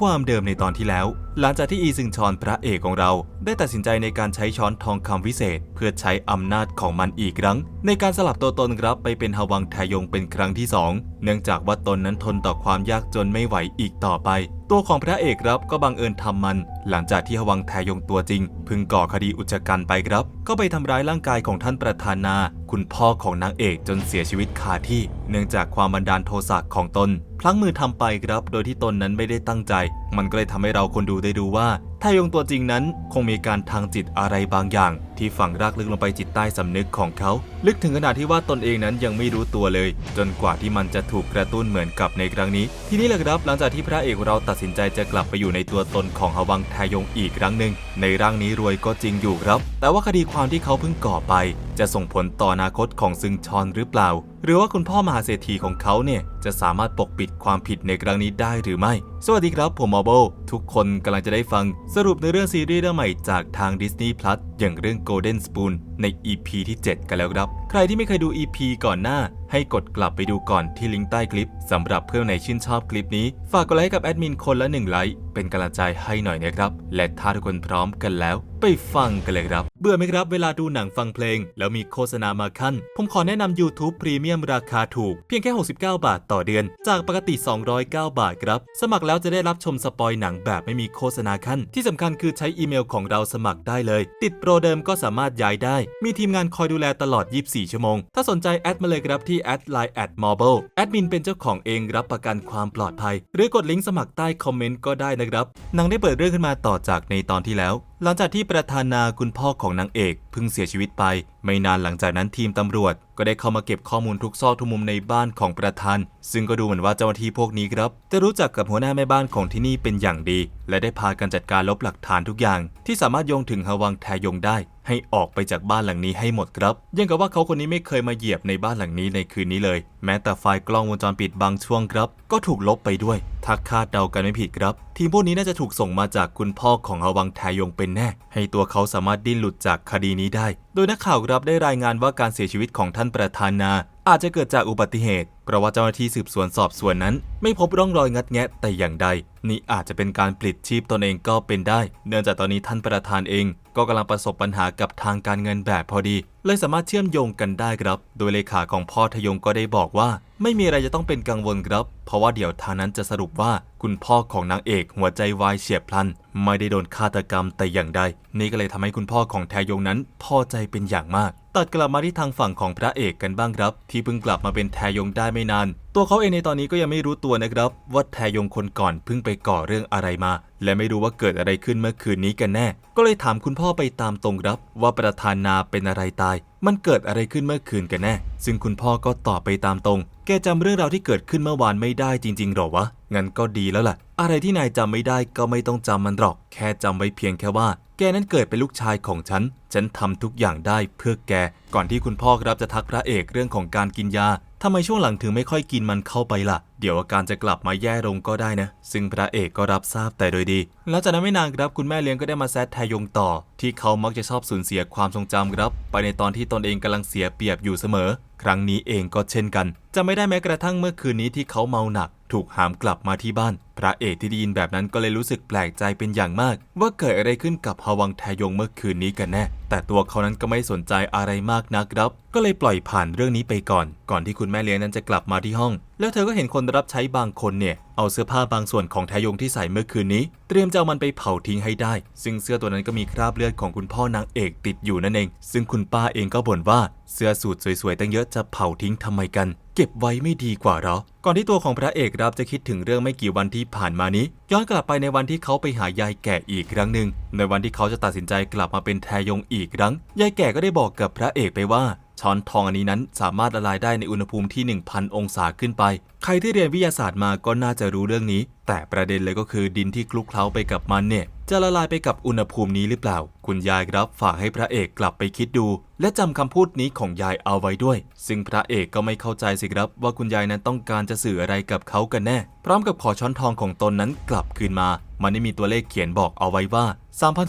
ความเดิมในตอนที่แล้ว หลังจากที่อีซึงชอนพระเอกของเราได้ตัดสินใจในการใช้ช้อนทองคำวิเศษ เพื่อใช้อำนาจของมันอีกครั้ง ในการสลับตัวตนรับไปเป็นฮวังทายงเป็นครั้งที่สองเนื่องจากว่าตนนั้นทนต่อความยากจนไม่ไหวอีกต่อไป ตัวของพระเอกครับก็บังเอิญทำมัน หลังจากที่ฮวังแทยงตัวจริง พึงก่อคดีอุจจกรรไปครับ ก็ไปทำร้ายร่างกายของท่านประธานา คุณพ่อของนางเอกจนเสียชีวิตคาที่ เนื่องจากความบันดาลโทสะของตนพลั้งมือทำไปครับ โดยที่ตนนั้นไม่ได้ตั้งใจมันก็เลยทำให้เราคนดูได้ดูว่าทายงตัวจริงนั้นคงมีการทางจิตอะไรบางอย่าง ที่ฝังรากลึกลงไปจิตใต้สำนึกของเขา ลึกถึงขนาดที่ว่าตนเองนั้นยังไม่รู้ตัวเลย จนกว่าที่มันจะถูกกระตุ้นเหมือนกับในครั้งนี้ ทีนี้แหละครับหลังจากที่พระเอกเราตัดสินใจจะกลับไปอยู่ในตัวตนของฮวังทายงอีกครั้งหนึ่งในร่างนี้รวยก็จริงอยู่ครับ แต่ว่าคดีความที่เขาเพิ่งก่อไป จะส่งผลต่ออนาคตของซึงชอนหรือเปล่า หรือว่าคุณพ่อมหาเศรษฐีของเขาเนี่ยจะสามารถปกปิดความผิดในครั้งนี้ได้หรือไม่ สวัสดีครับผมมอโบทุกคนกำลังจะได้ฟังสรุปในเรื่องซีรีส์เรื่องใหม่จากทาง Disney Plus อย่างเรื่อง Golden Spoon ใน EP ที่ 7 กันแล้วครับ ใครที่ไม่เคยดู EP ก่อนหน้า ให้กดกลับไปดูก่อนที่ลิงก์ใต้คลิปสำหรับเพื่อนไหนชื่นชอบคลิปนี้ ฝากกดไลค์กับแอดมินคนละ1ไลค์เป็นกำลังใจให้หน่อยนะครับ และถ้าทุกคนพร้อมกันแล้ว ไปฟังกันเลยครับ เบื่อไหมครับเวลาดูหนังฟังเพลง แล้วมีโฆษณามาขั้น ผมขอแนะนำ YouTube Premium ราคาถูกเพียงแค่ 69 บาทต่อเดือน จากปกติ 209 บาทครับ สมัครแล้วจะได้รับชมสปอยหนังแบบไม่มีโฆษณาขั้น ที่สำคัญคือใช้อีเมลของเราสมัครได้เลย ติดโปรเดิมก็สามารถย้ายได้มีทีมงานคอยดูแลตลอด 24 ชั่วโมง ถ้าสนใจแอดมาเลยครับที่แอดไลน์แอดมอร์เบลแอดมินเป็นเจ้าของเองรับประกันความปลอดภัย หรือกดลิงก์สมัครใต้คอมเมนต์ก็ได้นะครับนังได้เปิดเรื่องขึ้นมาต่อจากในตอนที่แล้ว หลังจากที่ประธานาคุณพ่อของนางเอกเพิ่งเสียชีวิตไป ไม่นานหลังจากนั้นทีมตำรวจ ก็ได้เข้ามาเก็บข้อมูลทุกซอกทุกมุมในบ้านของประธาน ซึ่งก็ดูเหมือนว่าเจ้าหน้าที่พวกนี้ครับจะรู้จักกับหัวหน้าแม่บ้านของที่นี่เป็นอย่างดี และได้พากันจัดการลบหลักฐานทุกอย่าง ที่สามารถโยงถึงฮวังแทยงได้ ให้ออกไปจากบ้านหลังนี้ให้หมดครับ ยังกับว่าเขาคนนี้ไม่เคยมาเหยียบในบ้านหลังนี้ในคืนนี้เลย แม้แต่ไฟล์กล้องวงจรปิดบางช่วงครับ ก็ถูกลบไปด้วยถ้าคาดเดากันไม่ผิดครับ ทีมพวกนี้น่าจะถูกส่งมาจากคุณพ่อของฮวังแทยงเป็นแน่ ให้ตัวเขาสามารถดิ้นหลุดจากคดีนี้ได้ โดยนักข่าวครับได้รายงานว่าการเสียชีวิตของท่านประธานาอาจจะเกิดจากอุบัติเหตุ เพราะว่าเจ้าหน้าที่สืบสวนสอบสวนนั้น ไม่พบร่องรอยงัดแงะแต่อย่างใด นี่อาจจะเป็นการปลิดชีพตนเองก็เป็นได้ เนื่องจากตอนนี้ท่านประธานเอง ก็กำลังประสบปัญหากับทางการเงินแบบพอดีเลยสามารถเชื่อมโยงกันได้ครับ โดยเลขาของพ่อทยงก็ได้บอกว่า ไม่มีอะไรจะต้องเป็นกังวลครับ เพราะว่าเดี๋ยวทางนั้นจะสรุปว่า คุณพ่อของนางเอกหัวใจวายเฉียบพลัน ไม่ได้โดนฆาตกรรมแต่อย่างใด นี่ก็เลยทำให้คุณพ่อของแทยงนั้น พอใจเป็นอย่างมาก ตัดกลับมาที่ทางฝั่งของพระเอกกันบ้างครับ ที่เพิ่งกลับมาเป็นแทยงได้ไม่นาน ตัวเขาเองในตอนนี้ก็ยังไม่รู้ตัวนะครับ ว่าแทยงคนก่อนเพิ่งไปก่อเรื่องอะไรมา และไม่รู้ว่าเกิดอะไรขึ้นเมื่อคืนนี้กันแน่ ก็เลยถามคุณพ่อไปตามตรงครับ ว่าประธานนาเป็นอะไรตาย มันเกิดอะไรขึ้นเมื่อคืนกันแน่ ซึ่งคุณพ่อก็ตอบไปตามตรง แกจำเรื่องราวที่เกิดขึ้นเมื่อวานไม่ได้จริงๆหรอวะงั้นก็ดีแล้วล่ะ อะไรที่นายจำไม่ได้ก็ไม่ต้องจำมันหรอก แค่จำไว้เพียงแค่ว่าแกนั้นเกิดเป็นลูกชายของฉัน ฉันทำทุกอย่างได้เพื่อแก ก่อนที่คุณพ่อครับจะทักพระเอกเรื่องของการกินยา ทำไมช่วงหลังถึงไม่ค่อยกินมันเข้าไปล่ะ เดี๋ยวอาการจะกลับมาแย่ลงก็ได้นะ ซึ่งพระเอกก็รับทราบแต่โดยดี แล้วจากนั้นไม่นานครับคุณแม่เลี้ยงก็ได้มาแซดแทยงต่อ ที่เขามักจะชอบสูญเสียความทรงจำครับ ไปในตอนที่ตนเองกำลังเสียเปรียบอยู่เสมอ ครั้งนี้เองก็เช่นกัน จะไม่ได้แม้กระทั่งเมื่อคืนนี้ที่เขาเมาหนัก ถูกหามกลับมาที่บ้าน พระเอกที่ได้ยินแบบนั้นก็เลยรู้สึกแปลกใจเป็นอย่างมาก ว่าเกิดอะไรขึ้นกับฮวังแทยงเมื่อคืนนี้กันแน่ แต่ตัวเขานั้นก็ไม่สนใจอะไรมากนักครับ ก็เลยปล่อยผ่านเรื่องนี้ไปก่อน ก่อนที่คุณแม่เลี้ยงนั้นจะกลับมาที่ห้อง แล้วเธอก็เห็นคนรับใช้บางคนเนี่ยเอาเสื้อผ้าบางส่วนของแทยงที่ใส่เมื่อคืนนี้ เตรียมจะเอามันไปเผาทิ้งให้ได้ ซึ่งเสื้อตัวนั้นก็มีคราบเลือดของคุณพ่อนางเอกติดอยู่นั่นเอง ซึ่งคุณป้าเองก็บ่นว่าเสื้อสูทสวยๆตั้งเยอะจะเผาทิ้งทำไมกัน เก็บไว้ไม่ดีกว่าหรอ ก่อนที่ตัวของพระเอกรับจะคิดถึงเรื่องไม่กี่วันที่ผ่านมานี้ ย้อนกลับไปในวันที่เขาไปหายายแก่อีกครั้งหนึ่งในวันที่เขาจะตัดสินใจกลับมาเป็นแทยงอีกครั้ง ยายแก่ก็ได้บอกกับพระเอกไปว่าช้อนทองอันนี้นั้นสามารถละลายได้ในอุณหภูมิที่ 1,000 องศาขึ้นไป ใครที่เรียนวิทยาศาสตร์มาก็น่าจะรู้เรื่องนี้ แต่ประเด็นเลยก็คือดินที่คลุกเคล้าไปกับมันเนี่ย จะละลายไปกับอุณหภูมินี้หรือเปล่า คุณยายครับฝากให้พระเอกกลับไปคิดดู และจำคำพูดนี้ของยายเอาไว้ด้วย ซึ่งพระเอกก็ไม่เข้าใจสิครับว่าคุณยายนั้นต้องการจะสื่ออะไรกับเขากันแน่ พร้อมกับขอช้อนทองของตนนั้นกลับคืนมา มันได้มีตัวเลขเขียนบอกเอาไว้ว่า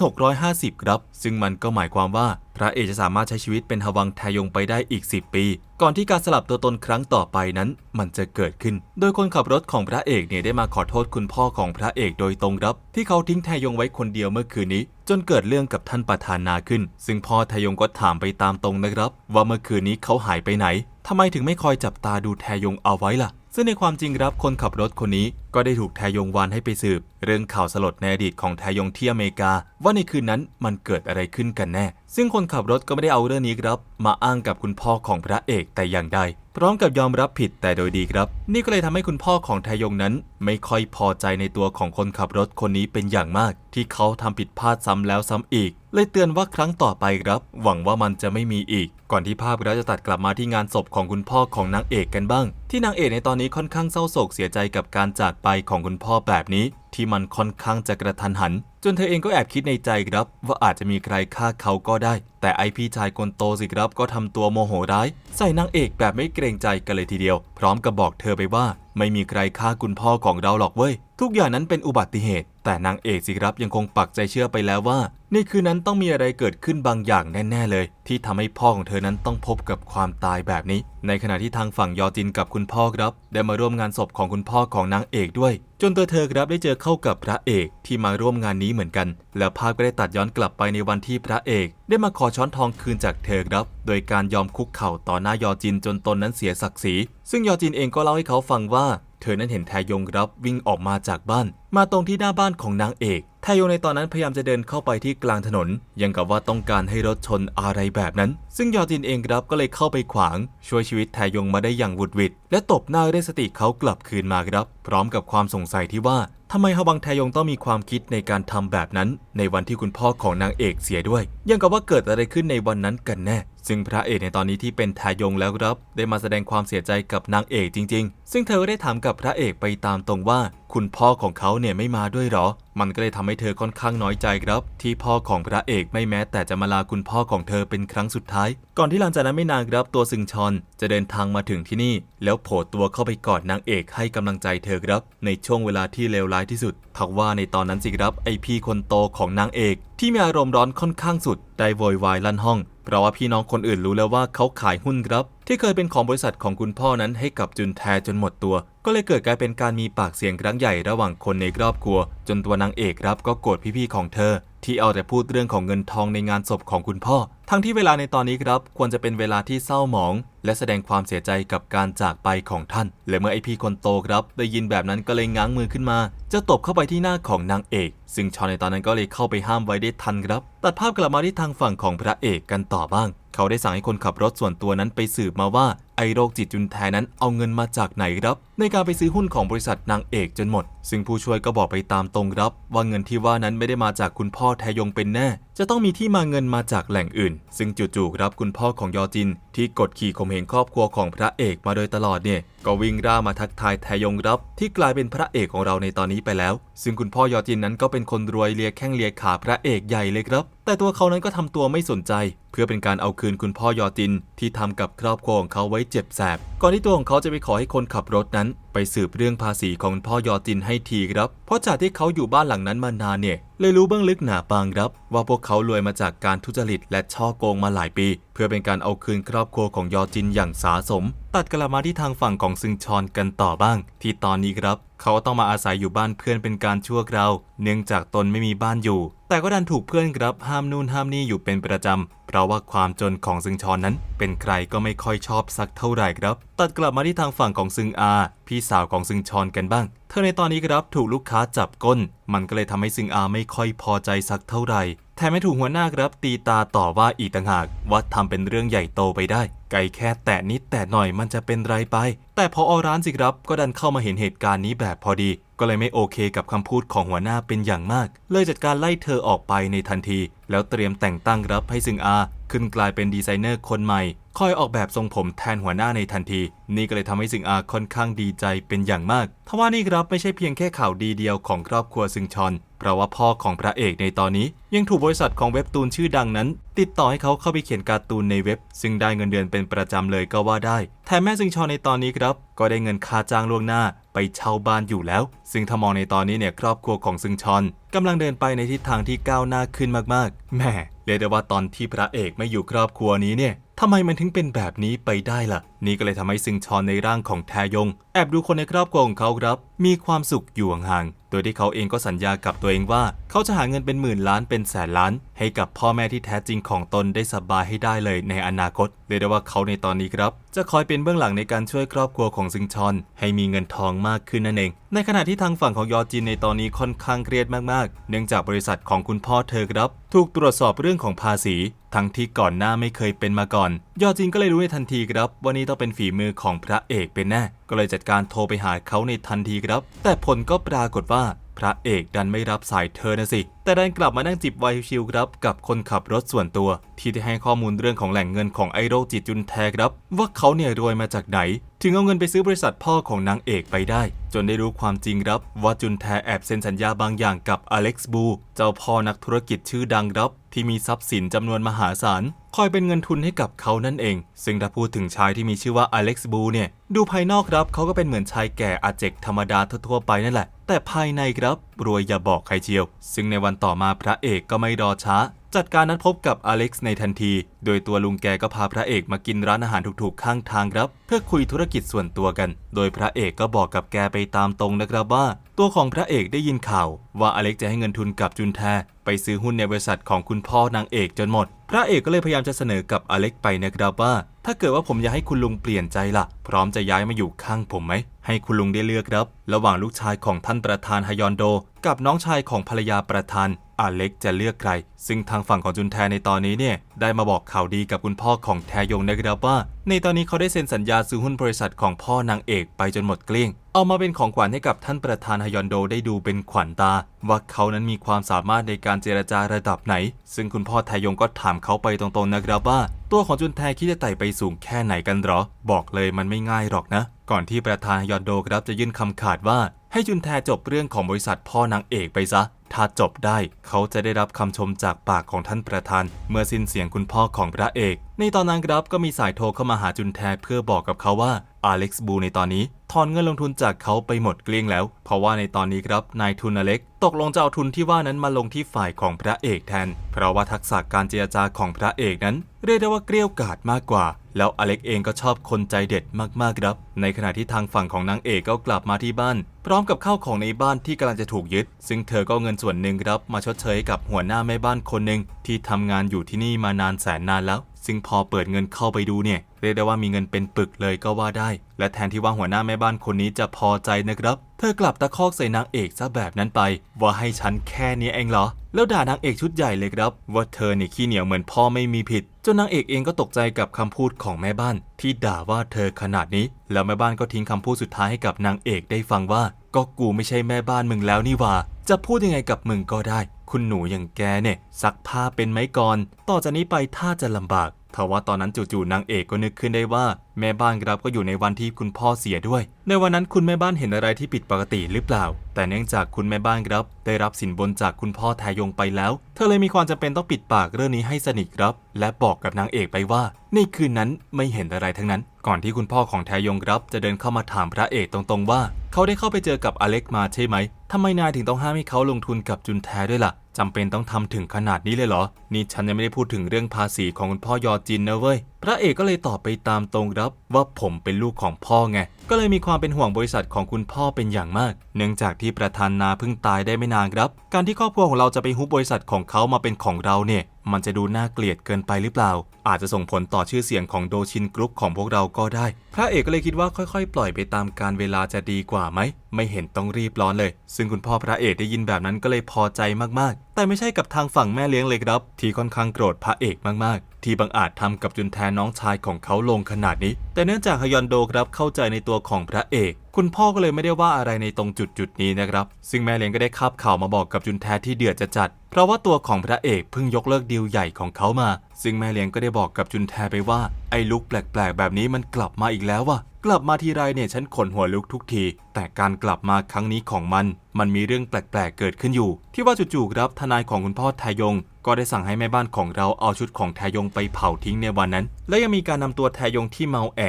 3,650 ครับ ซึ่งมันก็หมายความว่า พระเอกจะสามารถใช้ชีวิตเป็นฮวังแทยงไปได้อีก 10 ปี ก่อนที่การสลับตัวตนครั้งต่อไปนั้น มันจะเกิดขึ้น โดยคนขับรถของพระเอกเนี่ยได้มาขอโทษคุณพ่อของพระเอกโดยตรงครับ ที่เขาทิ้งแทยงไว้คนเดียวเมื่อคืนนี้ จนเกิดเรื่องกับท่านประธานนาขึ้น ซึ่งพ่อแทยงก็ถามไปตามตรงนะครับ ว่าเมื่อคืนนี้เขาหายไปไหนทำไมถึงไม่คอยจับตาดูแทยงเอาไว้ล่ะ ซึ่งในความจริงครับคนขับรถคนนี้ ก็ได้ถูกแทยงวานให้ไปสืบ เรื่องข่าวสลดในอดีตของแทยงที่อเมริกา ว่าในคืนนั้นมันเกิดอะไรขึ้นกันแน่ ซึ่งคนขับรถก็ไม่ได้เอาเรื่องนี้ครับ มาอ้างกับคุณพ่อของพระเอกแต่อย่างใดพร้อมกับยอมรับผิดแต่โดยดีครับ นี่ก็เลยทำให้คุณพ่อของแทยงนั้น ไม่ค่อยพอใจในตัวของคนขับรถคนนี้เป็นอย่างมาก ที่เขาทำผิดพลาดซ้ำแล้วซ้ำอีก เลยเตือนว่าครั้งต่อไปครับ หวังว่ามันจะไม่มีอีก ก่อนที่ภาพเราจะตัดกลับมาที่งานศพของคุณพ่อของนางเอกกันบ้าง ที่นางเอกในตอนนี้ค่อนข้างเศร้าโศกเสียใจกับการจากไปไปของคุณพ่อแบบนี้ ที่มันค่อนข้างจะกระทันหัน จนเธอเองก็แอบคิดในใจครับ ว่าอาจจะมีใครฆ่าเขาก็ได้ แต่ไอพี่ชายคนโตสิครับก็ทำตัวโมโหร้าย ใส่นางเอกแบบไม่เกรงใจกันเลยทีเดียว พร้อมกับบอกเธอไปว่า ไม่มีใครฆ่าคุณพ่อของเราหรอกเว้ย ทุกอย่างนั้นเป็นอุบัติเหตุ แต่นางเอกสิครับยังคงปักใจเชื่อไปแล้วว่า ในคืนนั้นต้องมีอะไรเกิดขึ้นบางอย่างแน่ๆเลย ที่ทำให้พ่อของเธอนั้นต้องพบกับความตายแบบนี้ ในขณะที่ทางฝั่งยอจินกับคุณพ่อครับ ได้มาร่วมงานศพของคุณพ่อของนางเอกด้วย จนตัวเธอครับได้เจอเข้ากับพระเอกที่มาร่วมงานนี้เหมือนกัน แล้วภาพก็ได้ตัดย้อนกลับไปในวันที่พระเอก ได้มาขอช้อนทองคืนจากเธอครับ โดยการยอมคุกเข่าต่อหน้ายอจินจนตนนั้นเสียศักดิ์ศรีซึ่งยอจินเองก็เล่าให้เขาฟังว่า เธอนั้นเห็นแทยงรับวิ่งออกมาจากบ้าน มาตรงที่หน้าบ้านของนางเอกแทยงในตอนนั้นพยายามจะเดินเข้าไปที่กลางถนน ยังกับว่าต้องการให้รถชนอะไรแบบนั้น ซึ่งยอจินเองครับก็เลยเข้าไปขวาง ช่วยชีวิตแทยงมาได้อย่างวุดวิดและตบหน้าได้สติเขากลับคืนมาครับ พร้อมกับความสงสัยที่ว่าทำไมฮวังแทยงต้องมีความคิดในการทำแบบนั้น ในวันที่คุณพ่อของนางเอกเสียด้วย ยังกับว่าเกิดอะไรขึ้นในวันนั้นกันแน่ ซึ่งพระเอกในตอนนี้ที่เป็นทายงแล้วครับ ได้มาแสดงความเสียใจกับนางเอกจริง ๆ ซึ่งเธอก็ได้ถามกับพระเอกไปตามตรงว่า คุณพ่อของเขาเนี่ยไม่มาด้วยหรอ มันก็เลยทำให้เธอค่อนข้างน้อยใจครับ ที่พ่อของพระเอกไม่แม้ แต่จะมาลาคุณพ่อของเธอเป็นครั้งสุดท้าย ก่อนที่หลังจากนั้นไม่นานครับตัวซึงชอนจะเดินทางมาถึงที่นี่ แล้วโผล่ตัวเข้าไปกอดนางเอกให้กำลังใจเธอครับ ในช่วงเวลาที่เลวร้ายที่สุดทว่าในตอนนั้นสิครับไอพี่คนโตของนางเอก ที่มีอารมณ์ร้อนค่อนข้างสุดได้โวยวายลั่นห้อง เพราะว่าพี่น้องคนอื่นรู้แล้วว่าเขาขายหุ้นครับ ที่เคยเป็นของบริษัทของคุณพ่อนั้นให้กับจุนแทจนหมดตัว ก็เลยเกิดกลายเป็นการมีปากเสียงครั้งใหญ่ระหว่างคนในครอบครัว จนตัวนางเอกครับก็โกรธพี่ๆของเธอ ที่เอาแต่พูดเรื่องของเงินทองในงานศพของคุณพ่อ ทั้งที่เวลาในตอนนี้ครับควรจะเป็นเวลาที่เศร้าหมอง และแสดงความเสียใจกับการจากไปของท่าน และเมื่อไอพี่คนโตครับ ได้ยินแบบนั้นก็เลยง้างมือขึ้นมา จะตบเข้าไปที่หน้าของนางเอก ซึ่งชอนในตอนนั้นก็เลยเข้าไปห้ามไว้ได้ทันครับ ตัดภาพกลับมาที่ทางฝั่งของพระเอกกันต่อบ้าง เขาได้สั่งให้คนขับรถส่วนตัวนั้นไปสืบมาว่าไอโรคจิตจุนแทนั้นเอาเงินมาจากไหนครับ ในการไปซื้อหุ้นของบริษัทนางเอกจนหมด ซึ่งผู้ช่วยก็บอกไปตามตรงรับ ว่าเงินที่ว่านั้นไม่ได้มาจากคุณพ่อแทยงเป็นแน่ จะต้องมีที่มาเงินมาจากแหล่งอื่น ซึ่งจู่ๆครับคุณพ่อของยอจิน ที่กดขี่ข่มเหงครอบครัวของพระเอกมาโดยตลอดเนี่ยก็วิ่งร่ามาทักทายแทยงรับ ที่กลายเป็นพระเอกของเราในตอนนี้ไปแล้ว ซึ่งคุณพ่อยอจินนั้นก็เป็นคนรวยเลียแข้งเลียขาพระเอกใหญ่เลยครับ แต่ตัวเขานั้นก็ทำตัวไม่สนใจ เพื่อเป็นการเอาคืนคุณพ่อยอจินที่ทำกับครอบครัวของเขาไว้เจ็บแสบก่อนที่ตัวของเขาจะไปขอให้คนขับรถนั้นไปสืบเรื่องภาษีของพ่อยอจินให้ทีครับ เพราะจากที่เขาอยู่บ้านหลังนั้นมานานเนี่ย เลยรู้เบื้องลึกหนาบางครับ ว่าพวกเขารวยมาจากการทุจริตและช่อโกงมาหลายปี เพื่อเป็นการเอาคืนครอบครัวของยอจินอย่างสาสม ตัดกลับมาที่ทางฝั่งของซึงชอนกันต่อบ้าง ที่ตอนนี้ครับ เขาต้องมาอาศัยอยู่บ้านเพื่อนเป็นการชั่วคราวเนื่องจากตนไม่มีบ้านอยู่ แต่ก็ดันถูกเพื่อนครับห้ามนู่นห้ามนี่อยู่เป็นประจำ เพราะว่าความจนของซึงชอนนั้น เป็นใครก็ไม่ค่อยชอบสักเท่าไหร่ครับ ตัดกลับมาที่ทางฝั่งของซึงอา พี่สาวของซึงชอนกันบ้าง เธอในตอนนี้ครับถูกลูกค้าจับก้น มันก็เลยทำให้ซึงอาไม่ค่อยพอใจสักเท่าไหร่แถมไม่ถูกหัวหน้าครับตีตาต่อว่าอีกต่างหากว่าทำเป็นเรื่องใหญ่โตไปได้ ไก่แค่แตะนิดแตะหน่อยมันจะเป็นไรไป แต่พออร้านสิครับ ก็ดันเข้ามาเห็นเหตุการณ์นี้แบบพอดี ก็เลยไม่โอเคกับคำพูดของหัวหน้าเป็นอย่างมาก เลยจัดการไล่เธอออกไปในทันที แล้วเตรียมแต่งตั้งรับให้ซึงอา ขึ้นกลายเป็นดีไซเนอร์คนใหม่ คอยออกแบบทรงผมแทนหัวหน้าในทันที นี่ก็เลยทำให้ซึงอาค่อนข้างดีใจเป็นอย่างมากทว่านี่ครับไม่ใช่เพียงแค่ข่าวดีเดียวของครอบครัวซึงชอน เพราะว่าพ่อของพระเอกในตอนนี้ ยังถูกบริษัทของเว็บตูนชื่อดังนั้น ติดต่อให้เขาเข้าไปเขียนการ์ตูนในเว็บ ซึ่งได้เงินเดือนเป็นประจำเลยก็ว่าได้ แถมแม่ซึงชอนในตอนนี้ครับ ก็ได้เงินค่าจ้างล่วงหน้า ไปเช่าบ้านอยู่แล้ว ซึ่งถ้ามองในตอนนี้เนี่ยครอบครัวของซึงชอนกำลังเดินไปในทิศทางที่ก้าวหน้าขึ้นมากๆแม่เรียกได้ว่าตอนที่พระเอกไม่อยู่ครอบครัวนี้เนี่ยทำไมมันถึงเป็นแบบนี้ไปได้ล่ะ นี่ก็เลยทำให้ซึงชอนในร่างของแทยง แอบดูคนในครอบครัวของเขาครับ มีความสุขอยู่ห่างๆ โดยที่เขาเองก็สัญญากับตัวเองว่า เขาจะหาเงินเป็นหมื่นล้านเป็นแสนล้าน ให้กับพ่อแม่ที่แท้จริงของตนได้สบายให้ได้เลยในอนาคตเรียกได้ว่าเขาในตอนนี้ครับ จะคอยเป็นเบื้องหลังในการช่วยครอบครัวของซึงชอน ให้มีเงินทองมากขึ้นนั่นเอง ในขณะที่ทางฝั่งของยอจินในตอนนี้ค่อนข้างเครียดมากๆ เนื่องจากบริษัทของคุณพ่อเธอครับ ถูกตรวจสอบเรื่องของภาษี ทั้งที่ก่อนหน้าไม่เคยเป็นมาก่อน ยอจินก็เลยรู้ในทันทีครับว่านี่ต้องเป็นฝีมือของพระเอกเป็นแน่ ก็เลยจัดการโทรไปหาเขาในทันทีครับ แต่ผลก็ปรากฏว่าพระเอกดันไม่รับสายเธอนะสิ แต่ดันกลับมานั่งจิบไวน์ชิลครับ กับคนขับรถส่วนตัว ที่ได้ให้ข้อมูลเรื่องของแหล่งเงินของไอโรคจิตจุนแทครับ ว่าเขาเนี่ยรวยมาจากไหน ถึงเอาเงินไปซื้อบริษัทพ่อของนางเอกไปได้ จนได้รู้ความจริงครับ ว่าจุนแทแอบเซ็นสัญญาบางอย่างกับอเล็กซ์บู เจ้าพ่อนักธุรกิจชื่อดังครับ ที่มีทรัพย์สินจำนวนมหาศาลคอยเป็นเงินทุนให้กับเขานั่นเอง ซึ่งถ้าพูดถึงชายที่มีชื่อว่าอเล็กซ์บูเนี่ย ดูภายนอกครับเขาก็เป็นเหมือนชายแก่อาเจกธรรมดาทั่วๆไปนั่นแหละ แต่ภายในครับรวยอย่าบอกใครเชียว ซึ่งในวันต่อมาพระเอกก็ไม่รอช้า จัดการนัดพบกับอเล็กซ์ในทันที โดยตัวลุงแกก็พาพระเอกมากินร้านอาหารถูกๆข้างทางครับ เพื่อคุยธุรกิจส่วนตัวกัน โดยพระเอกก็บอกกับแกไปตามตรงนะครับว่า ตัวของพระเอกได้ยินข่าว ว่าอเล็กซ์จะให้เงินทุนกับจุนแท ไปซื้อหุ้นในบริษัทของคุณพ่อนางเอกจนหมด พระเอกก็เลยพยายามจะเสนอกับอเล็กซ์ไปนะครับว่า ถ้าเกิดว่าผมอยากให้คุณลุงเปลี่ยนใจล่ะ พร้อมจะย้ายมาอยู่ข้างผมไหมให้คุณลุงได้เลือกครับ ระหว่างลูกชายของท่านประธานฮยอนโด กับน้องชายของภรรยาประธาน อาเล็กจะเลือกใคร ซึ่งทางฝั่งของจุนแทในตอนนี้เนี่ยได้มาบอกข่าวดีกับคุณพ่อของแทยงนะครับว่า ในตอนนี้เขาได้เซ็นสัญญาซื้อหุ้นบริษัทของพ่อนางเอกไปจนหมดเกลี้ยง เอามาเป็นของขวัญให้กับท่านประธานฮยอนโดได้ดูเป็นขวัญตา ว่าเขานั้นมีความสามารถในการเจรจาระดับไหน ซึ่งคุณพ่อแทยงก็ถามเขาไปตรงๆนะครับว่า ตัวของจุนแทคิดจะไต่ไปสูงแค่ไหนกันหรอ บอกเลยมันไม่ง่ายหรอกนะ ก่อนที่ประธานฮยอนโดครับจะยื่นคำขาดว่าให้จุนแทจบเรื่องของบริษัทพ่อนางเอกไปซะ ถ้าจบได้เขาจะได้รับคำชมจากปากของท่านประธาน เมื่อสิ้นเสียงคุณพ่อของพระเอก ในตอนนั้นครับก็มีสายโทรเข้ามาหาจุนแทเพื่อบอกกับเขาว่า อเล็กซ์บูในตอนนี้ถอนเงินลงทุนจากเขาไปหมดเกลี้ยงแล้ว เพราะว่าในตอนนี้ครับนายทุนอเล็ก ตกลงจะเอาทุนที่ว่านั้นมาลงที่ฝ่ายของพระเอกแทน เพราะว่าทักษะการเจรจาของพระเอกนั้น เรียกได้ว่าเกลี้ยกาดมากกว่า แล้วอเล็กเองก็ชอบคนใจเด็ดมากๆครับ ในขณะที่ทางฝั่งของนางเอกก็กลับมาที่บ้าน พร้อมกับข้าวของในบ้านที่กำลังจะถูกยึด ซึ่งเธอก็เงินส่วนหนึ่งครับมาชดเชยให้กับหัวหน้าแม่บ้านคนหนึ่งที่ทำงานอยู่ที่นี่มานานแสนนานแล้ว ซึ่งพอเปิดเงินเข้าไปดูเนี่ยเรียกได้ว่ามีเงินเป็นปึกเลยก็ว่าได้ และแทนที่ว่าหัวหน้าแม่บ้านคนนี้จะพอใจนะครับ เธอกลับตะคอกใส่นางเอกซะแบบนั้นไป ว่าให้ฉันแค่นี้เองเหรอ แล้วด่านางเอกชุดใหญ่เลยครับ ว่าเธอเนี่ยขี้เหนียวเหมือนพ่อไม่มีผิด จนนางเอกเองก็ตกใจกับคำพูดของแม่บ้าน ที่ด่าว่าเธอขนาดนี้ แล้วแม่บ้านก็ทิ้งคำพูดสุดท้ายให้กับนางเอกได้ฟังว่า ก็กูไม่ใช่แม่บ้านมึงแล้วนี่ว่า จะพูดยังไงกับมึงก็ได้ คุณหนูอย่างแกเนี่ยซักผ้าเป็นไหมก่อน ต่อจากนี้ไปถ้าจะลำบาก ทว่าตอนนั้นจู่ๆนางเอกก็นึกขึ้นได้ว่าแม่บ้านครับก็อยู่ในวันที่คุณพ่อเสียด้วย ในวันนั้นคุณแม่บ้านเห็นอะไรที่ผิดปกติหรือเปล่า แต่เนื่องจากคุณแม่บ้านครับ ได้รับสินบนจากคุณพ่อแทยงไปแล้ว เธอเลยมีความจำเป็นต้องปิดปากเรื่องนี้ให้สนิทครับ และบอกกับนางเอกไปว่า ในคืนนั้นไม่เห็นอะไรทั้งนั้น ก่อนที่คุณพ่อของแทยงครับ จะเดินเข้ามาถามพระเอกตรงๆว่า เขาได้เข้าไปเจอกับอเล็กมาใช่ไหมทำไมนายถึงต้องห้ามให้เขาลงทุนกับจุนแทด้วยล่ะ จำเป็นต้องทำถึงขนาดนี้เลยเหรอ นี่ฉันยังไม่ได้พูดถึงเรื่องภาษีของคุณพ่อยอจินนะเว้ย พระเอกก็เลยตอบไปตามตรงครับ ว่าผมเป็นลูกของพ่อไง ก็เลยมีความเป็นห่วงบริษัทของคุณพ่อเป็นอย่างมาก เนื่องจากที่ประธานนาเพิ่งตายได้ไม่นานครับ การที่ครอบครัวของเราจะไปฮุบบริษัทของเขามาเป็นของเราเนี่ย มันจะดูน่าเกลียดเกินไปหรือเปล่า อาจจะส่งผลต่อชื่อเสียงของโดชินกรุ๊ปของพวกเราก็ได้ พระเอกก็เลยคิดว่าค่อยๆ ปล่อยไปตามการเวลาจะดีกว่าไหม ไม่เห็นต้องรีบร้อนเลย ซึ่งคุณพ่อพระเอกได้ยินแบบนั้นก็เลยพอใจมากๆ แต่ไม่ใช่กับทางฝั่งแม่เลี้ยงเลยครับ ที่ค่อนข้างโกรธพระเอกมากๆ ที่บังอาจทำกับจุนแทนน้องชายของเขาลงขนาดนี้ แต่เนื่องจากฮยอนโดครับเข้าใจในตัวของพระเอก คุณพ่อก็เลยไม่ได้ว่าอะไรในตรงจุดจุดนี้นะครับ ซึ่งแม่เลี้ยงก็ได้คาบข่าวมาบอกกับจุนแทที่เดือดจะจัด เพราะว่าตัวของพระเอกเพิ่งยกเลิกดีลใหญ่ของเขามา ซึ่งแม่เลี้ยงก็ได้บอกกับจุนแทไปว่าไอ้ลุกแปลกๆ แบบนี้มันกลับมาอีกแล้วว่ะกลับมาทีไรเนี่ยฉันขนหัวลุกทุกที แต่การกลับมาครั้งนี้ของมัน มันมีเรื่องแปลกๆเกิดขึ้นอยู่ ที่ว่าจู่ๆครับทนายของคุณพ่อแทยง ก็ได้สั่งให้แม่บ้านของเราเอาชุดของแทยงไปเผาทิ้งในวันนั้น และยังมีการนำตัวแทยงที่เมาแอ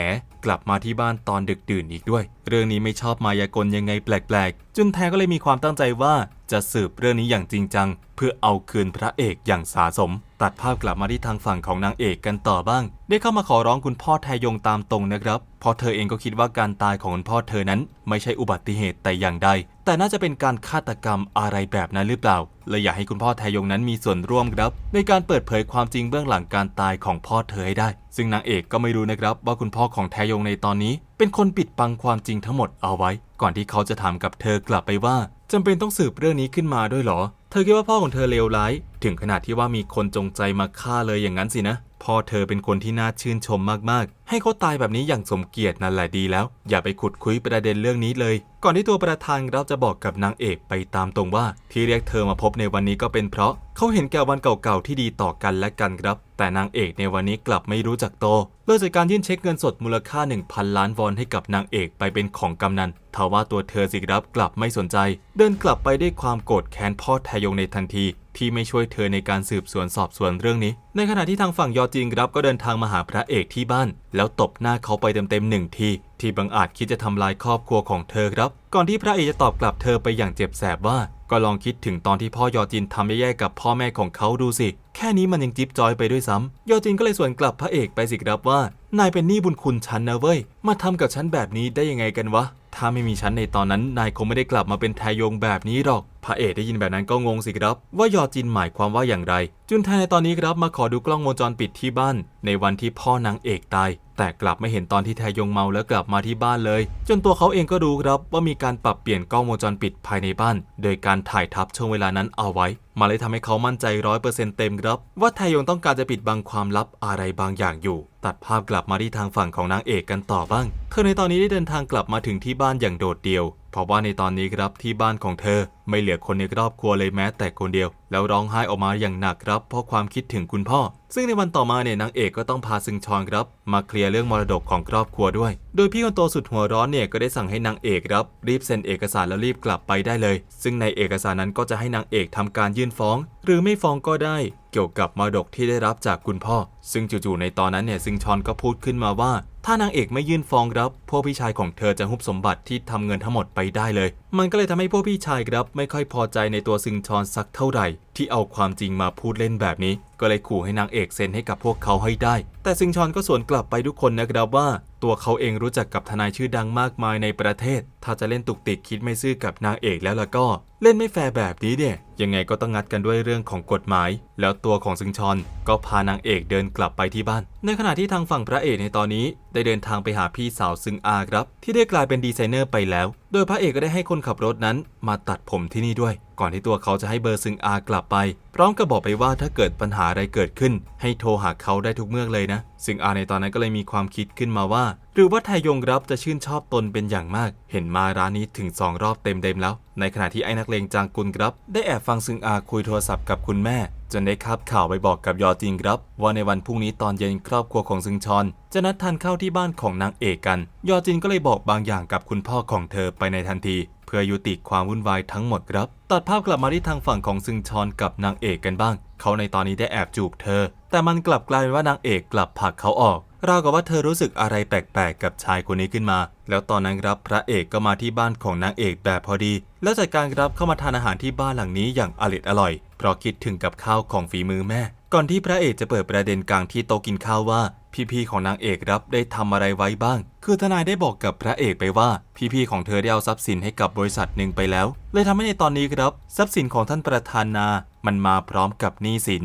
กลับมาที่บ้านตอนดึกดื่นอีกด้วย เรื่องนี้ไม่ชอบมายากลยังไงแปลกๆ จุนแทก็เลยมีความตั้งใจว่าจะสืบเรื่องนี้อย่างจริงจัง เพื่อเอาคืนพระเอกอย่างสาสม ตัดภาพกลับมาที่ทางฝั่งของนางเอกกันต่อบ้าง ได้เข้ามาขอร้องคุณพ่อแทยงตามตรงนะครับ เพราะเธอเองก็คิดว่าการตายของคุณพ่อเธอนั้น ไม่ใช่อุบัติเหตุแต่อย่างใด แต่น่าจะเป็นการฆาตกรรมอะไรแบบนั้นหรือเปล่าเลยอยากให้คุณพ่อแทยงนั้นมีส่วนร่วมครับในการเปิดเผยความจริงเบื้องหลังการตายของพ่อเธอให้ได้ ซึ่งนางเอกก็ไม่รู้นะครับว่าคุณพ่อของแทยงในตอนนี้ เป็นคนปิดบังความจริงทั้งหมดเอาไว้ ก่อนที่เขาจะถามกับเธอกลับไปว่าจำเป็นต้องสืบเรื่องนี้ขึ้นมาด้วยหรอ เธอคิดว่าพ่อของเธอเลวร้ายถึงขนาดที่ว่ามีคนจงใจมาฆ่าเลยอย่างนั้นสินะ พ่อเธอเป็นคนที่น่าชื่นชมมากๆ ให้เขาตายแบบนี้อย่างสมเกียรตินั่นแหละดีแล้ว อย่าไปขุดคุยประเด็นเรื่องนี้เลย ก่อนที่ตัวประธานเราจะบอกกับนางเอกไปตามตรงว่า ที่เรียกเธอมาพบในวันนี้ก็เป็นเพราะเขาเห็นแก่วันเก่าๆที่ดีต่อกันและกันครับ แต่นางเอกในวันนี้กลับไม่รู้จักโตเลิกจากการยื่นเช็คเงินสดมูลค่า 1,000 ล้านวอนให้กับนางเอกไปเป็นของกำนันทว่าตัวเธอสิครับกลับไม่สนใจ เดินกลับไปด้วยความโกรธแค้นพ่อแทยงในทันทีที่ไม่ช่วยเธอในการสืบสวนสอบสวนเรื่องนี้ ในขณะที่ทางฝั่งยอจิงครับก็เดินทางมาหาพระเอกที่บ้าน แล้วตบหน้าเขาไปเต็มๆหนึ่งที ที่บังอาจคิดจะทำลายครอบครัวของเธอครับ ก่อนที่พระเอกจะตอบกลับเธอไปอย่างเจ็บแสบว่า ก็ลองคิดถึงตอนที่พ่อยอจินทำแย่ๆกับพ่อแม่ของเขาดูสิ แค่นี้มันยังจิ๊บจอยไปด้วยซ้ำยอจินก็เลยสวนกลับพระเอกไปสิครับว่านายเป็นหนี้บุญคุณฉันนะเว้ย มาทำกับฉันแบบนี้ได้ยังไงกันวะถ้าไม่มีฉันในตอนนั้นนายคงไม่ได้กลับมาเป็นแทยงแบบนี้หรอก พระเอกได้ยินแบบนั้นก็งงสิครับ ว่ายอจินหมายความว่าอย่างไร จุนแทนในตอนนี้ครับมาขอดูกล้องวงจรปิดที่บ้าน ในวันที่พ่อนางเอกตาย แต่กลับไม่เห็นตอนที่แทยงเมาแล้วกลับมาที่บ้านเลย จนตัวเขาเองก็รู้ครับว่ามีการปรับเปลี่ยนกล้องวงจรปิดภายในบ้าน โดยการถ่ายทับช่วงเวลานั้นเอาไว้มาเลยทำให้เขามั่นใจร้อยเปอร์เซ็นต์เต็มครับว่าแทยงต้องการจะปิดบังความลับอะไรบางอย่างอยู่ ตัดภาพกลับมาที่ทางฝั่งของนางเอกกันต่อบ้าง เธอในตอนนี้ได้เดินทางกลับมาถึงที่บ้านอย่างโดดเดี่ยวเพราะว่าในตอนนี้ครับที่บ้านของเธอไม่เหลือคนในครอบครัวเลยแม้แต่คนเดียว แล้วร้องไห้ออกมาอย่างหนักครับ เพราะความคิดถึงคุณพ่อ ซึ่งในวันต่อมาเนี่ยนางเอกก็ต้องพาซึงชอนครับ มาเคลียร์เรื่องมรดกของครอบครัวด้วย โดยพี่คนโตสุดหัวร้อนเนี่ยก็ได้สั่งให้นางเอกครับ รีบเซ็นเอกสารแล้วรีบกลับไปได้เลย ซึ่งในเอกสารนั้นก็จะให้นางเอกทำการยื่นฟ้อง หรือไม่ฟ้องก็ได้ เกี่ยวกับมรดกที่ได้รับจากคุณพ่อ ซึ่งจู่ๆในตอนนั้นเนี่ยซึงชอนก็พูดขึ้นมาว่า ถ้านางเอกไม่ยื่นฟ้องรับ พวกพี่ชายของเธอจะหุบสมบัติที่ทำเงินทั้งหมดไปได้เลยมันก็เลยทำให้พวกพี่ชายครับไม่ค่อยพอใจในตัวซึงชอนสักเท่าไหร่ ที่เอาความจริงมาพูดเล่นแบบนี้ ก็เลยขู่ให้นางเอกเซ็นให้กับพวกเขาให้ได้ แต่ซึงชอนก็สวนกลับไปทุกคนนะครับว่า ตัวเขาเองรู้จักกับทนายชื่อดังมากมายในประเทศ ถ้าจะเล่นตุกติกคิดไม่ซื่อกับนางเอกแล้วล่ะก็ เล่นไม่แฟร์แบบนี้เนี่ยยังไงก็ต้องงัดกันด้วยเรื่องของกฎหมาย แล้วตัวของซึงชอนก็พานางเอกเดินกลับไปที่บ้าน ในขณะที่ทางฝั่งพระเอกในตอนนี้ ได้เดินทางไปหาพี่สาวซึงอาครับ ที่ได้กลายเป็นดีไซเนอร์ไปแล้วโดยพระเอกก็ได้ให้คนขับรถนั้นมาตัดผมที่นี่ด้วย ก่อนที่ตัวเขาจะให้เบอร์ซึงอากลับไป พร้อมกับบอกไปว่าถ้าเกิดปัญหาอะไรเกิดขึ้น ให้โทรหาเขาได้ทุกเมื่อเลยนะ ซึงอาในตอนนั้นก็เลยมีความคิดขึ้นมาว่า หรือว่าไทยงรับจะชื่นชอบตนเป็นอย่างมาก เห็นมาร้านนี้ถึง 2 รอบเต็มๆแล้ว ในขณะที่ไอ้นักเลงจางกุลครับ ได้แอบฟังซึงอาคุยโทรศัพท์กับคุณแม่ จนได้คาบข่าวไปบอกกับยอจิงครับ ว่าในวันพรุ่งนี้ตอนเย็นครอบครัวของซึงชอน จะนัดทานข้าวที่บ้านของนางเอกกัน ยอจินก็เลยบอกบางอย่างกับคุณพ่อของเธอไปในทันที เพื่อยุติความวุ่นวายทั้งหมดครับ ตัดภาพกลับมาที่ทางฝั่งของซึงชอนกับนางเอกกันบ้าง เขาในตอนนี้ได้แอบจูบเธอ แต่มันกลับกลายเป็นว่านางเอกกลับผลักเขาออกราวกับว่าเธอรู้สึกอะไรแปลกๆ กับชายคนนี้ขึ้นมา แล้วตอนนั้นครับพระเอกก็มาที่บ้านของนางเอกแบบพอดี แล้วจัดการรับเข้ามาทานอาหารที่บ้านหลังนี้อย่างอร่อยอร่อย เพราะคิดถึงกับข้าวของฝีมือแม่ ก่อนที่พระเอกจะเปิดประเด็นกลางที่โต๊ะกินข้าวว่า พี่ๆของนางเอกรับได้ทำอะไรไว้บ้าง คือทนายได้บอกกับพระเอกไปว่า พี่ๆของเธอได้เอาทรัพย์สินให้กับบริษัทหนึ่งไปแล้ว เลยทำให้ในตอนนี้ครับ ทรัพย์สินของท่านประธานนา มันมาพร้อมกับหนี้สิน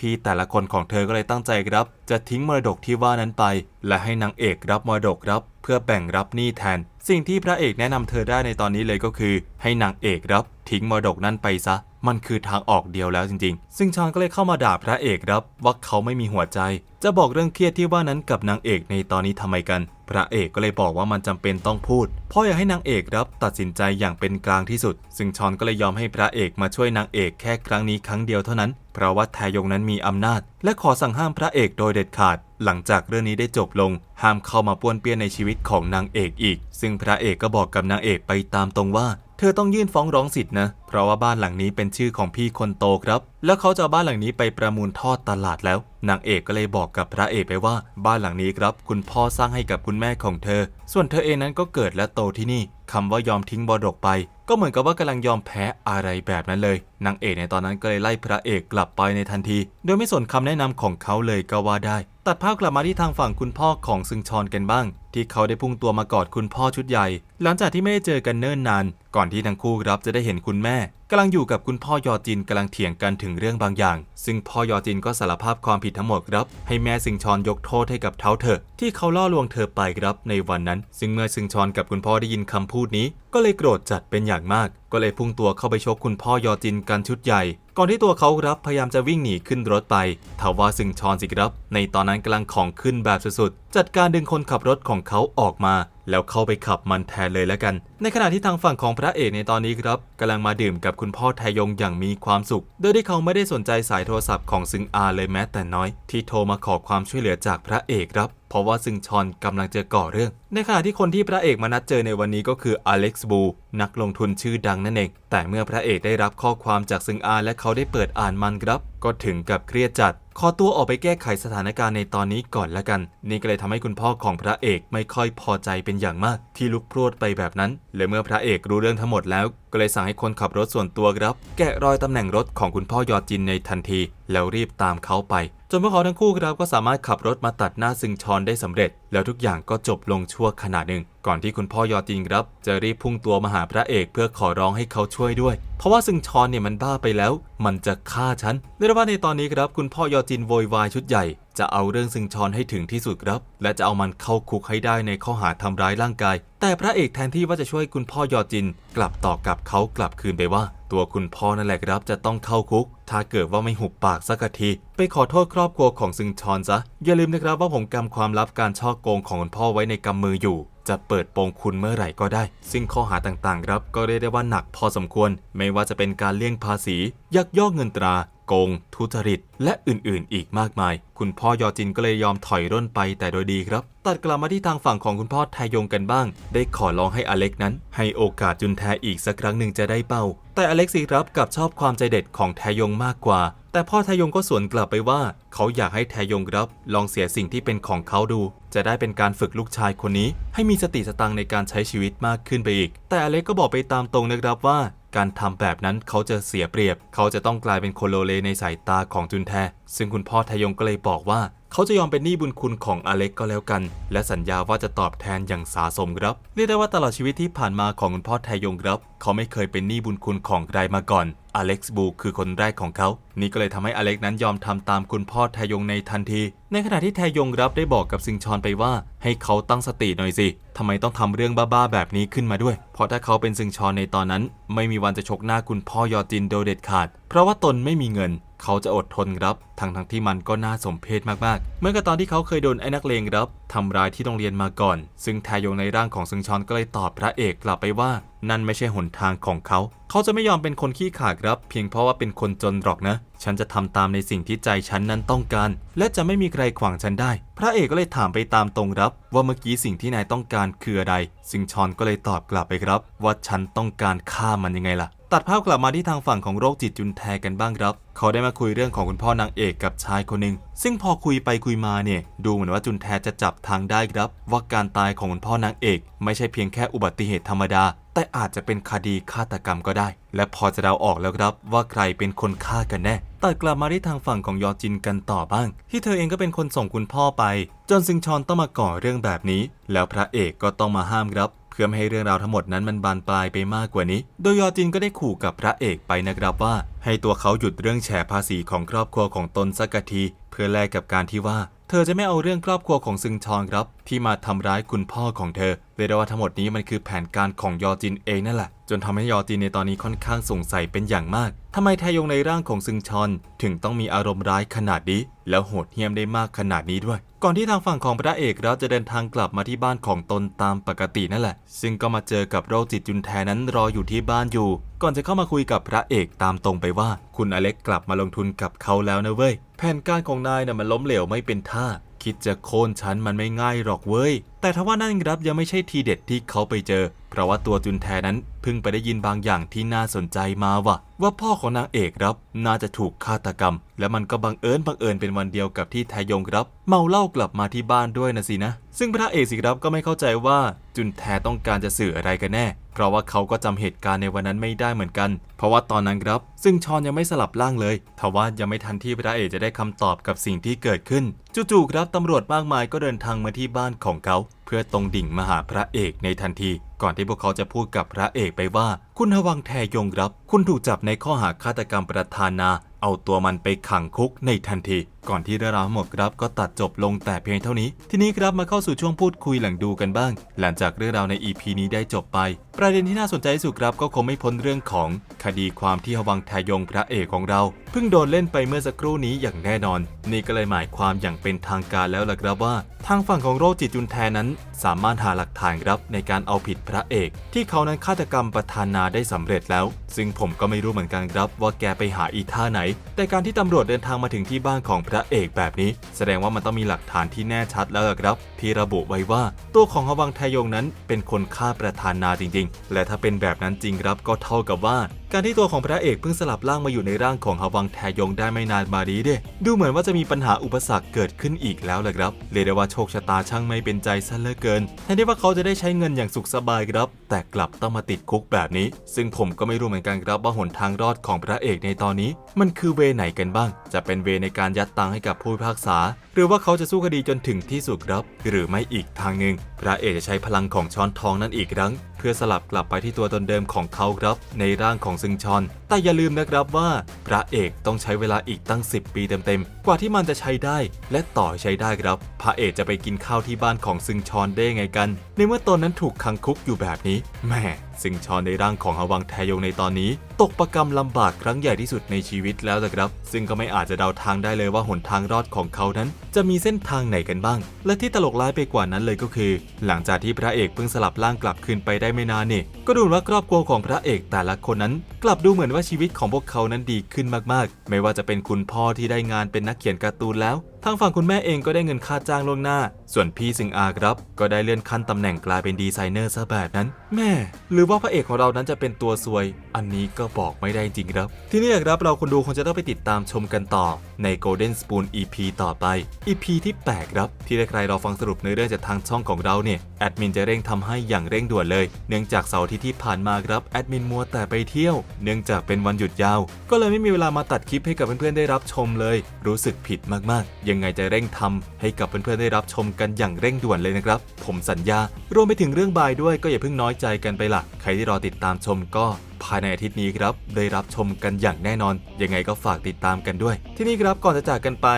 พี่ๆแต่ละคนของเธอก็เลยตั้งใจครับ จะทิ้งมรดกที่ว่านั้นไป และให้นางเอกรับมรดกรับ เพื่อแบ่งรับหนี้แทน สิ่งที่พระเอกแนะนำเธอได้ในตอนนี้เลยก็คือ ให้นางเอกรับ ทิ้งมรดกนั้นไปซะ มันคือทางออกเดียวแล้วจริงๆ ซึ่งชอนก็เลยเข้ามาด่าพระเอกครับว่าเขาไม่มีหัวใจ จะบอกเรื่องเครียดที่ว่านั้นกับนางเอกในตอนนี้ทำไมกัน พระเอกก็เลยบอกว่ามันจำเป็นต้องพูด เพราะอยากให้นางเอกรับตัดสินใจอย่างเป็นกลางที่สุด ซึ่งชอนก็เลยยอมให้พระเอกมาช่วยนางเอกแค่ครั้งนี้ครั้งเดียวเท่านั้น เพราะว่าแทยงนั้นมีอำนาจ และขอสั่งห้ามพระเอกโดยเด็ดขาด หลังจากเรื่องนี้ได้จบลง ห้ามเข้ามาป้วนเปี้ยนในชีวิตของนางเอกอีก ซึ่งพระเอกก็บอกกับนางเอกไปตามตรงว่า เธอต้องยื่นฟ้องร้องสิทธินะ เพราะว่าบ้านหลังนี้เป็นชื่อของพี่คนโตครับ แล้วเขาจะเอาบ้านหลังนี้ไปประมูลทอดตลาดแล้ว นางเอกก็เลยบอกกับพระเอกไปว่า บ้านหลังนี้ครับ คุณพ่อสร้างให้กับคุณแม่ของเธอ ส่วนเธอเองนั้นก็เกิดและโตที่นี่คำว่ายอมทิ้งบอดกไป ก็เหมือนกับว่ากำลังยอมแพ้อะไรแบบนั้นเลย นางเอกในตอนนั้นก็เลยไล่พระเอกกลับไปในทันที โดยไม่สนคำแนะนำของเขาเลยก็ว่าได้ ตัดภาพกลับมาที่ทางฝั่งคุณพ่อของซึงชอนกันบ้าง ที่เขาได้พุ่งตัวมากอดคุณพ่อชุดใหญ่ หลังจากที่ไม่ได้เจอกันเนิ่นนาน ก่อนที่ทั้งคู่รับจะได้เห็นคุณแม่กำลังอยู่กับคุณพ่อยอจินกำลังเถียงกันถึงเรื่องบางอย่าง ซึ่งพ่อยอจินก็สารภาพความผิดทั้งหมดครับ ให้แม่ซึงชอนยกโทษให้กับเท้าเถอที่เขาล่อลวงเธอไปครับในวันนั้น ซึ่งเมื่อซึงชอนกับคุณพ่อได้ยินคำพูดนี้ ก็เลยโกรธจัดเป็นอย่างมาก ก็เลยพุ่งตัวเข้าไปชกคุณพ่อยอจินกันชุดใหญ่ ก่อนที่ตัวเขาครับพยายามจะวิ่งหนีขึ้นรถไปทว่าซึ่งชอนสิครับ ในตอนนั้นกำลังของขึ้นแบบสุด จัดการดึงคนขับรถของเขาออกมา แล้วเข้าไปขับมันแทนเลยแล้วกัน ในขณะที่ทางฝั่งของพระเอกในตอนนี้ครับกำลังมาดื่มกับคุณพ่อไทยงอย่างมีความสุข โดยที่เขาไม่ได้สนใจสายโทรศัพท์ของซึงอาเลยแม้แต่น้อย ที่โทรมาขอความช่วยเหลือจากพระเอกครับ เพราะว่าซึงชอนกำลังจะก่อเรื่อง ในขณะที่คนที่พระเอกมานัดเจอในวันนี้ก็คืออเล็กซ์บูนักลงทุนชื่อดังนั่นเอง แต่เมื่อพระเอกได้รับข้อความจากซึงอาและเขาได้เปิดอ่านมันครับ ก็ถึงกับเครียดจัด ขอตัวออกไปแก้ไขสถานการณ์ในตอนนี้ก่อนละกัน นี่ก็เลยทำให้คุณพ่อของพระเอกไม่ค่อยพอใจเป็นอย่างมากที่ลุกพรวดไปแบบนั้น และเมื่อพระเอกรู้เรื่องทั้งหมดแล้ว ก็เลยสั่งให้คนขับรถส่วนตัวครับ แกะรอยตำแหน่งรถของคุณพ่อยอจินในทันที แล้วรีบตามเขาไป จนพวกเขาทั้งคู่ครับก็สามารถขับรถมาตัดหน้าซึงชอนได้สำเร็จ แล้วทุกอย่างก็จบลงชั่วขณะหนึ่ง ก่อนที่คุณพ่อยอจินครับ จะรีบพุ่งตัวมาหาพระเอกเพื่อขอร้องให้เขาช่วยด้วย เพราะว่าซึงชอนเนี่ยมันบ้าไปแล้ว มันจะฆ่าฉันเรียกได้ว่าในตอนนี้ครับคุณพ่อยอจินโวยวายชุดใหญ่ จะเอาเรื่องซึงชอนให้ถึงที่สุดครับ และจะเอามันเข้าคุกให้ได้ในข้อหาทำร้ายร่างกาย แต่พระเอกแทนที่ว่าจะช่วยคุณพ่อยอจิน กลับตอกับเขากลับคืนไปว่า ตัวคุณพ่อนั่นแหละครับจะต้องเข้าคุก ถ้าเกิดว่าไม่หุบปากสักที ไปขอโทษครอบครัวของซึงชอนซะ อย่าลืมนะครับว่าผมกำความลับการช่อโกงของคุณพ่อไว้ในกำมืออยู่จะเปิดโปงคุณเมื่อไหร่ก็ได้ ซึ่งข้อหาต่างๆ ครับ ก็เรียกได้ว่าหนักพอสมควร ไม่ว่าจะเป็นการเลี่ยงภาษี ยักยอกเงินตรา โกง ทุจริต และอื่นๆ อีกมากมาย คุณพ่อยอจินก็เลยยอมถอยร่นไปแต่โดยดีครับ ตัดกลับมาที่ทางฝั่งของคุณพ่อไทยงกันบ้าง ได้ขอร้องให้อเล็กนั้น ให้โอกาสจุนแทอีกสักครั้งหนึ่งจะได้เป้า แต่อเล็กสิครับกับชอบความใจเด็ดของแทยงมากกว่า แต่พ่อแทยงก็สวนกลับไปว่า เขาอยากให้แทยงครับ ลองเสียสิ่งที่เป็นของเขาดู จะได้เป็นการฝึกลูกชายคนนี้ ให้มีสติสตังในการใช้ชีวิตมากขึ้นไปอีก แต่อเล็กก็บอกไปตามตรงนะครับว่า การทำแบบนั้นเขาจะเสียเปรียบ เขาจะต้องกลายเป็นคนโลเลในสายตาของจุนแทซึ่งคุณพ่อทยงก็เลยบอกว่า เขาจะยอมเป็นหนี้บุญคุณของอเล็กก็แล้วกัน และสัญญาว่าจะตอบแทนอย่างสาสมครับเรียกได้ว่าตลอดชีวิตที่ผ่านมาของคุณพ่อทยงครับ เขาไม่เคยเป็นหนี้บุญคุณของใครมาก่อนอเล็กซ์บูคือคนแรกของเขา นี่ก็เลยทำให้อเล็กนั้นยอมทำตามคุณพ่อทยงในทันที ในขณะที่ทยงรับได้บอกกับซิงชอนไปว่า ให้เขาตั้งสติหน่อยสิทำไมต้องทำเรื่องบ้าๆแบบนี้ขึ้นมาด้วย เพราะถ้าเขาเป็นซิงชอนในตอนนั้น ไม่มีวันจะชกหน้าคุณพ่อยอจินโดยเด็ดขาด เพราะว่าตนไม่มีเงิน เขาจะอดทนรับทั้งทั้งที่มันก็น่าสมเพชมากๆ เมื่อกับตอนที่เขาเคยโดนไอ้นักเลงรับทำร้ายที่โรงเรียนมาก่อน ซึ่งแทยงในร่างของซึงชอนก็เลยตอบพระเอกกลับไปว่า นั่นไม่ใช่หนทางของเขา เขาจะไม่ยอมเป็นคนขี้ขลาดรับ เพียงเพราะว่าเป็นคนจนหรอกนะ ฉันจะทำตามในสิ่งที่ใจฉันนั้นต้องการ และจะไม่มีใครขวางฉันได้ พระเอกก็เลยถามไปตามตรงรับ ว่าเมื่อกี้สิ่งที่นายต้องการคืออะไรซึงชอนก็เลยตอบกลับไปครับ ว่าฉันต้องการฆ่ามันยังไงล่ะ ตัดภาพกลับมาที่ทางฝั่งของโรคจิตจุนแทกันบ้างครับ เขาได้มาคุยเรื่องของคุณพ่อนางเอกกับชายคนหนึ่งซึ่งพอคุยไปคุยมาเนี่ย ดูเหมือนว่าจุนแทจะจับทางได้ครับ ว่าการตายของคุณพ่อนางเอก ไม่ใช่เพียงแค่อุบัติเหตุธรรมดา แต่อาจจะเป็นคดีฆาตกรรมก็ได้ และพอจะเดาออกแล้วครับ ว่าใครเป็นคนฆ่ากันแน่ตัดกลับมาที่ทางฝั่งของยอจินกันต่อบ้าง ที่เธอเองก็เป็นคนส่งคุณพ่อไป จนซึงชอนต้องมาก่อเรื่องแบบนี้ แล้วพระเอกก็ต้องมาห้ามครับ เพื่อไม่ให้เรื่องราวทั้งหมดนั้นมันบานปลายไปมากกว่านี้ โดยยอจินก็ได้ขู่กับพระเอกไปนะครับว่า ให้ตัวเขาหยุดเรื่องแฉภาษีของครอบครัวของตนสักที เพื่อแลกกับการที่ว่า เธอจะไม่เอาเรื่องครอบครัวของซึงชอนครับ ที่มาทำร้ายคุณพ่อของเธอเรียกได้ว่าทั้งหมดนี้มันคือแผนการของยอจินเองนั่นแหละ จนทำให้ยอจินในตอนนี้ค่อนข้างสงสัยเป็นอย่างมากทำไมแทยงในร่างของซึงชอนถึงต้องมีอารมณ์ร้ายขนาดนี้ แล้วโหดเหี้ยมได้มากขนาดนี้ด้วย ก่อนที่ทางฝั่งของพระเอกเราจะเดินทางกลับมาที่บ้านของตนตามปกตินั่นแหละ ซึ่งก็มาเจอกับโรคจิตจุนแทนั้นรออยู่ที่บ้านอยู่ ก่อนจะเข้ามาคุยกับพระเอกตามตรงไปว่า คุณอเล็กกลับมาลงทุนกับเขาแล้วนะเว้ยแผนการของนายน่ะมันล้มเหลวไม่เป็นท่า คิดจะโค่นฉันมันไม่ง่ายหรอกเว้ย แต่ทว่านั่นครับยังไม่ใช่ทีเด็ดที่เขาไปเจอ เพราะว่าตัวจุนแทนั้น เพิ่งไปได้ยินบางอย่างที่น่าสนใจมาว่ะ ว่าพ่อของนางเอกครับน่าจะถูกฆาตกรรม และมันก็บังเอิญบังเอิญเป็นวันเดียวกับที่แทยงครับ เมาเหล้ากลับมาที่บ้านด้วยนะสินะ ซึ่งพระเอกสิครับก็ไม่เข้าใจว่าจุนแทต้องการจะสื่ออะไรกันแน่ เพราะว่าเขาก็จำเหตุการณ์ในวันนั้นไม่ได้เหมือนกัน เพราะว่าตอนนั้นครับ ซึ่งชอนยังไม่สลับร่างเลยทว่ายังไม่ทันที่พระเอกจะได้คำตอบกับสิ่งที่เกิดขึ้น จู่ๆครับตำรวจมากมายก็เดินทางมาที่บ้านของเขาเพื่อตรงดิ่งมาหาพระเอกในทันที ก่อนที่พวกเขาจะพูดกับพระเอกไปว่า คุณฮวังแทยงรับ คุณถูกจับในข้อหาฆาตกรรมประธานา เอาตัวมันไปขังคุกในทันที ก่อนที่เรื่องราวทั้งหมดครับก็ตัดจบลงแต่เพียงเท่านี้ ทีนี้ครับมาเข้าสู่ช่วงพูดคุยหลังดูกันบ้าง หลังจากเรื่องราวใน EP นี้ได้จบไป ประเด็นที่น่าสนใจที่สุดครับก็คงไม่พ้นเรื่องของคดีความที่ฮวังแทยงพระเอกของเรา เพิ่งโดนเล่นไปเมื่อสักครู่นี้อย่างแน่นอน นี่ก็เลยหมายความอย่างเป็นทางการแล้วล่ะครับว่า ทางฝั่งของโรคจิตจุนแทนั้น สามารถหาหลักฐานครับในการเอาผิดพระเอก ที่เขานั้นฆาตกรรมประธานาได้สำเร็จแล้ว ซึ่งผมก็ไม่รู้เหมือนกันครับว่าแกไปหาอีท่าไหน แต่การที่ตำรวจเดินทางมาถึงที่บ้านของพระเอกแบบนี้ แสดงว่ามันต้องมีหลักฐานที่แน่ชัดแล้วครับ ที่ระบุไว้ว่าตัวของฮวังไทยงนั้นเป็นคนฆ่าประธานาจริง ๆ และถ้าเป็นแบบนั้นจริงครับก็เท่ากับว่า การที่ตัวของพระเอกเพิ่งสลับร่างมาอยู่ในร่างของฮวังแทยงได้ไม่นานมานี้เด้ดูเหมือนว่าจะมีปัญหาอุปสรรคเกิดขึ้นอีกแล้วแหละครับเรียกได้ว่าโชคชะตาช่างไม่เป็นใจซะเหลือเกินแทนที่ว่าเขาจะได้ใช้เงินอย่างสุขสบายครับ แต่กลับต้องมาติดคุกแบบนี้ ซึ่งผมก็ไม่รู้เหมือนกันครับว่าหนทางรอดของพระเอกในตอนนี้ มันคือเวไหนกันบ้าง จะเป็นเวในการยัดตังให้กับผู้พิพากษา หรือว่าเขาจะสู้คดีจนถึงที่สุดครับ หรือไม่อีกทางหนึ่งพระเอกจะใช้พลังของช้อนทองนั่นอีกครั้ง พื่อสลับกลับไปที่ตัวตนเดิมของเขาครับในร่างของซึงชอน แต่อย่าลืมนะครับว่าพระเอกต้องใช้เวลาอีกตั้ง 10 ปีเต็มๆ กว่าที่มันจะใช้ได้และต่อใช้ได้ครับ พระเอกจะไปกินข้าวที่บ้านของซึงชอนได้ไงกัน ในเมื่อตนนั้นถูกขังคุกอยู่แบบนี้แหม่ซึงชอนในร่างของฮวังแทยงในตอนนี้ ตกประกรรมลำบากครั้งใหญ่ที่สุดในชีวิตแล้วนะครับ ซึ่งก็ไม่อาจจะเดาทางได้เลยว่าหนทางรอดของเขานั้น จะมีเส้นทางไหนกันบ้าง และที่ตลกร้ายไปกว่านั้นเลยก็คือ หลังจากที่พระเอกเพิ่งสลับร่างกลับคืนไปได้ไม่นานนี่ก็ดูว่าครอบครัวของพระเอกแต่ละคนนั้น กลับดูเหมือนว่าชีวิตของพวกเขานั้นดีขึ้นมากๆ ไม่ว่าจะเป็นคุณพ่อที่ได้งานเป็นนักเขียนการ์ตูนแล้ว ทางฝั่งคุณแม่เองก็ได้เงินค่าจ้างล่วงหน้า ส่วนพี่ซึงอาครับ ก็ได้เลื่อนขั้นตำแหน่งกลายเป็นดีไซเนอร์ซะแบบนั้น แม่ หรือว่าพระเอกของเรานั้นจะเป็นตัวซวย อันนี้ก็บอกไม่ได้จริงครับ ที่นี่ครับเราคนดูคงจะต้องไปติดตามชมกันต่อใน Golden Spoon EP ต่อไป EP ที่8ครับ ที่ได้ใครรอฟังสรุปในอเรื่องจากทางช่องของเราเนี่ยแอดมินจะเร่งทำให้อย่างเร่งด่วนเลย เนื่องจากเสาร์ที่ที่ผ่านมาครับแอดมินมัวแต่ไปเที่ยว เนื่องจากเป็นวันหยุดยาว ก็เลยไม่มีเวลามาตัดคลิปให้กับเพื่อนๆได้รับชมเลย รู้สึกผิดมากๆยังไงจะเร่งทำให้กับเพื่อนๆได้รับชมกันอย่างเร่งด่วนเลยนะครับ ผมสัญญารวมไปถึงเรื่องบายด้วยก็อย่าเพิ่งน้อยใจกันไปล่ะ ใครที่รอติดตามชมก็ภายในอาทิตย์นี้ครับได้รับชมกันอย่างแน่นอน ยังไงก็ฝากติดตามกันด้วย ที่นี่ครับก่อนจะจากกันไป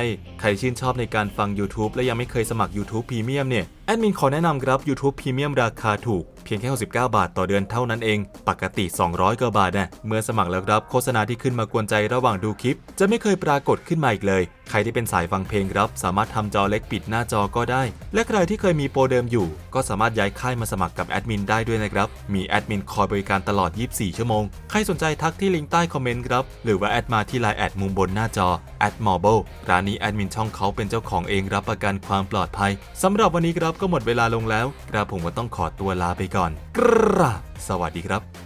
ใครชื่นชอบในการฟัง YouTube และยังไม่เคยสมัคร YouTube Premium เนี่ยแอดมินขอแนะนำครับ YouTube Premium ราคาถูกเพียงแค่ 69 บาทต่อเดือนเท่านั้นเอง ปกติ 200กว่าบาทนะเมื่อสมัครแล้วครับโฆษณาที่ขึ้นมากวนใจระหว่างดูคลิป จะไม่เคยปรากฏขึ้นมาอีกเลย ใครที่เป็นสายฟังเพลงครับ สามารถทำจอเล็กปิดหน้าจอก็ได้ และใครที่เคยมีโปรเดิมอยู่ ก็สามารถย้ายค่ายมาสมัครกับแอดมินได้ด้วยนะครับมีแอดมินคอยบริการตลอด 24 ชั่วโมงใครสนใจทักที่ลิงก์ใต้คอมเมนต์ครับ หรือว่าแอดมาที่ไลน์แอดมุมบนหน้าจอแอดมอร์เบลร้านนี้แอดมินช่องเขาเป็นเจ้าของเองรับประกันความปลอดภัยสำหรับวันนี้ครับก็หมดเวลาลงแล้วครับผมก็ต้องขอตัวลาไปก่อนกราบสวัสดีครับ